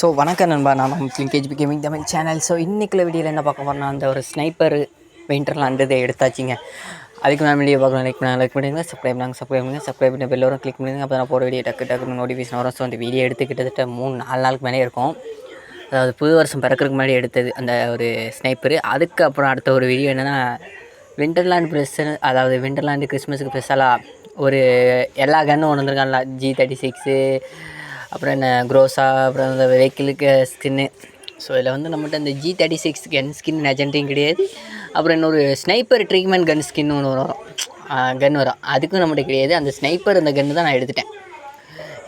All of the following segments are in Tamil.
ஸோ வணக்கம் நண்பா. நான் முஸ்லீம் KGP gaming Tamil channel so இன்றைக்குள்ள வீடியோவில் என்ன பார்க்க போகிறோம்னா அந்த ஒரு ஸ்னைப்பர் வெயிண்டர்லாண்டு இதை எடுத்தாச்சுங்க. அதுக்கு நான் வீடியோ பார்க்கலாம் லைக் பண்ணி லைக் பண்ணிடுங்க. சப்ஸ்கிரைப் பண்ணுங்க சப்ஸ்கிரைப் பண்ணுங்க. சப்ஸ்கிரைப் பண்ணி பெல்லோரும் கிளிக் பண்ணுங்க அப்போ நான் போகிற வீடியோ டக்கு டக்குன்னு நோட்டிஃபிகேஷன் வரும். ஸோ அந்த வீடியோ எடுத்து கிட்டத்தட்ட மூணு நாலு நாளுக்கு மேலே இருக்கும். அதாவது புது வருஷம் பிறக்கிறதுக்கு முன்னாடி எடுத்தது அந்த ஒரு ஸ்னைப்பரு அதுக்கப்புறம் அடுத்த ஒரு வீடியோ என்னென்னா விண்டர்லாண்ட் ப்ரெஸ்ஸு அதாவது விண்டர்லாண்டு கிறிஸ்மஸுக்கு ஸ்பெஷலாக ஒரு எல்லா கன்னும் ஒன்று வந்திருக்காங்களா ஜி தேர்ட்டி சிக்ஸு அப்புறம் என்ன க்ரோஸா அப்புறம் இந்த வெஹிக்கிளுக்கு ஸ்கின்னு ஸோ இதில் வந்து நம்மகிட்ட இந்த G thirty six gun skin நெஜெண்ட்ரியும் கிடையாது. அப்புறம் இன்னொரு ஸ்னைப்பர் ட்ரீட்மெண்ட் கன் ஸ்கின்னு ஒன்று வரும். கன் வரும். அதுக்கும் நம்மகிட்ட கிடையாது. அந்த ஸ்னைப்பர் அந்த கன்று தான் நான் எடுத்துட்டேன்.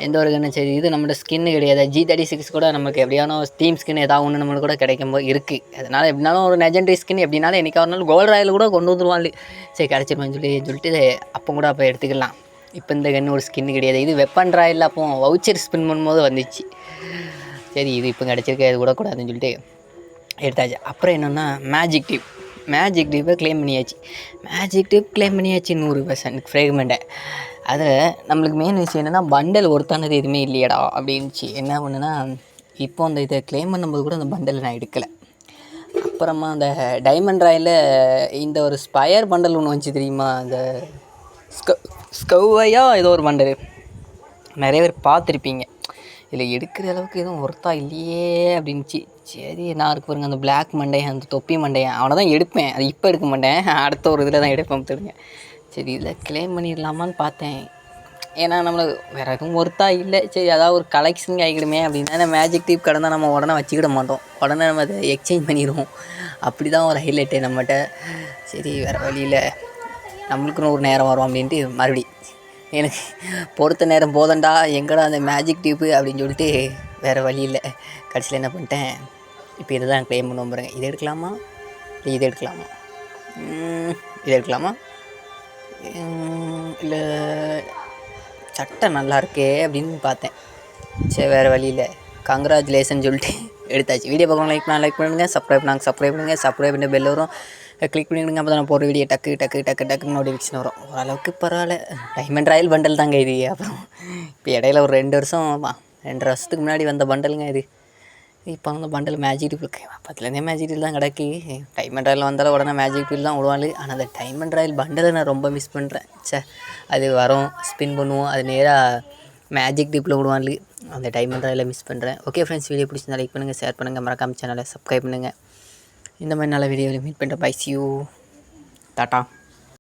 எந்த ஒரு கன்னும் சரி இது நம்மளோட ஸ்கின்னு கிடையாது. ஜி தேர்ட்டி சிக்ஸ் கூட நமக்கு எப்படியான ஸ்டீம் ஸ்கின் ஏதாவது ஒன்று நம்மளுக்கு கூட கிடைக்கும் போது இருக்குது அதனால் எப்படினாலும் ஒரு நெஜெண்டரி ஸ்கின் எப்படினாலும் என்றைக்காக ஒரு நாள் கோல்ட் ராயில் கூட கொண்டு வந்துருவாள் சரி கிடச்சிருவான்னு சொல்லி சொல்லிட்டு அப்போ கூட அப்போ எடுத்துக்கலாம். இப்போ இந்த கன்று ஒரு ஸ்கின் கிடையாது. இது வெப்பன் ராயில் அப்போ வவுச்சர் ஸ்பின் பண்ணும்போது வந்துச்சு. சரி இது இப்போ கிடச்சிருக்க இது கூட கூடாதுன்னு சொல்லிட்டு எடுத்தாச்சு. அப்புறம் என்னென்னா மேஜிக் டியூப் மேஜிக் டியூப்பை க்ளைம் பண்ணியாச்சு. மேஜிக் டியூப் க்ளைம் பண்ணியாச்சு நூறு பர்சன்ட் ஃப்ரேக்மெண்ட்டை அதில் நம்மளுக்கு மெயின் விஷயம் என்னென்னா பண்டல் ஒருத்தானது எதுவுமே இல்லையடா அப்படின்ச்சு என்ன பண்ணுன்னா இப்போ அந்த இதை க்ளைம் பண்ணும்போது கூட அந்த பண்டலை நான் எடுக்கலை. அப்புறமா அந்த டைமண்ட் ராயில் இந்த ஒரு ஸ்பயர் பண்டல் ஒன்று வந்துச்சு தெரியுமா? அந்த ஸ்கவ் ஸ்கவ்வையா ஏதோ ஒரு பண்டல் நிறைய பேர் பார்த்துருப்பீங்க. இதில் எடுக்கிற அளவுக்கு எதுவும் ஒர்த்தாக இல்லையே அப்படின்ச்சு சரி நான் இருக்கு பாருங்க அந்த பிளாக் மண்டையன் அந்த தொப்பி மண்டையன் அவனை தான் எடுப்பேன். அது இப்போ எடுக்க மாட்டேன். அடுத்த ஒரு இதில் தான் எடுப்பேன் தெரியுங்க சரி இதில் கிளைம் பண்ணிடலாமான்னு பார்த்தேன். ஏன்னா நம்மளுக்கு வேறு எதுவும் ஒர்த்தாக இல்லை. சரி அதாவது ஒரு கலெக்ஷன் ஆகிடுமே அப்படின்னா இந்த மேஜிக் டீப் கடை நம்ம உடனே வச்சுக்கிட மாட்டோம். உடனே நம்ம அதை எக்ஸ்சேஞ்ச் பண்ணிடுவோம். அப்படி தான் ஒரு ஹைலைட்டு நம்மகிட்ட. சரி வேறு வழியில் நம்மளுக்குன்னு ஒரு நேரம் வரும் அப்படின்ட்டு மறுபடி. எனக்கு பொறுத்த நேரம் போதண்டா எங்கடா அந்த மேஜிக் டியூப்பு அப்படின்னு சொல்லிட்டு வேறு வழி இல்லை. கடைசியில் என்ன பண்ணிட்டேன் இப்போ இதை தான் க்ளைம் பண்ண பாருங்க இதை எடுக்கலாமா? இல்லை இதை எடுக்கலாமா? இதை எடுக்கலாமா? இல்லை சட்டை நல்லா இருக்கே அப்படின்னு பார்த்தேன். சரி வேறு வழியில் கங்க்ராச்சுலேஷன் சொல்லிட்டு எடுத்தாச்சு. வீடியோ பார்க்கலாம் லைக் பண்ணால் லைக் பண்ணுங்கள் சப்ஸ்கிரைப் பண்ணாங்க சப்ஸ்கிரைப் பண்ணுங்கள் சப்ஸ்கிரைப் பண்ணி பெல் வரும். கிளிக் பண்ணிவிடுங்க அப்போ தான் போகிற வீடியோ டக்கு டக்கு டக்கு டக்குன்னு நோட்டிஃபிகேஷன் வரும். ஓரளவுக்கு பரவாயில்ல. டைமண்ட் ராயல் பண்டல் தாங்க இது. அப்புறம் இப்போ இடையில ஒரு ரெண்டு வருஷம் ரெண்டு வருஷத்துக்கு முன்னாடி வந்த பண்டலுங்க இது. இப்போ அந்த பண்டல் மேஜிக் டூல் பத்துலேருந்தே மேஜிக் டூல் தான் கிடக்கு. டைமண்ட் ராயல் வந்தாலும் உடனே மேஜிக் டூல் தான் விடுவாள் ஆனால் அந்த டைமண்ட் ராயல் பண்டலை நான் ரொம்ப மிஸ் பண்ணுறேன் சே அது வரும் ஸ்பின் பண்ணுவோம். அது நேராக மேஜிக் டிப்பில் விடுவாள் அந்த டைமண்ட் ராயில் மிஸ் பண்ணுறேன் ஓகே ஃப்ரெண்ட்ஸ் வீடியோ பிடிச்சிருந்தா லைக் பண்ணுங்கள் ஷேர் பண்ணுங்கள் மறக்காம சேனலை சப்ஸ்கிரைப் பண்ணுங்கள் இந்த மாதிரி நல்ல வீடியோவில் மீட் பண்ணுற பை டாட்டா.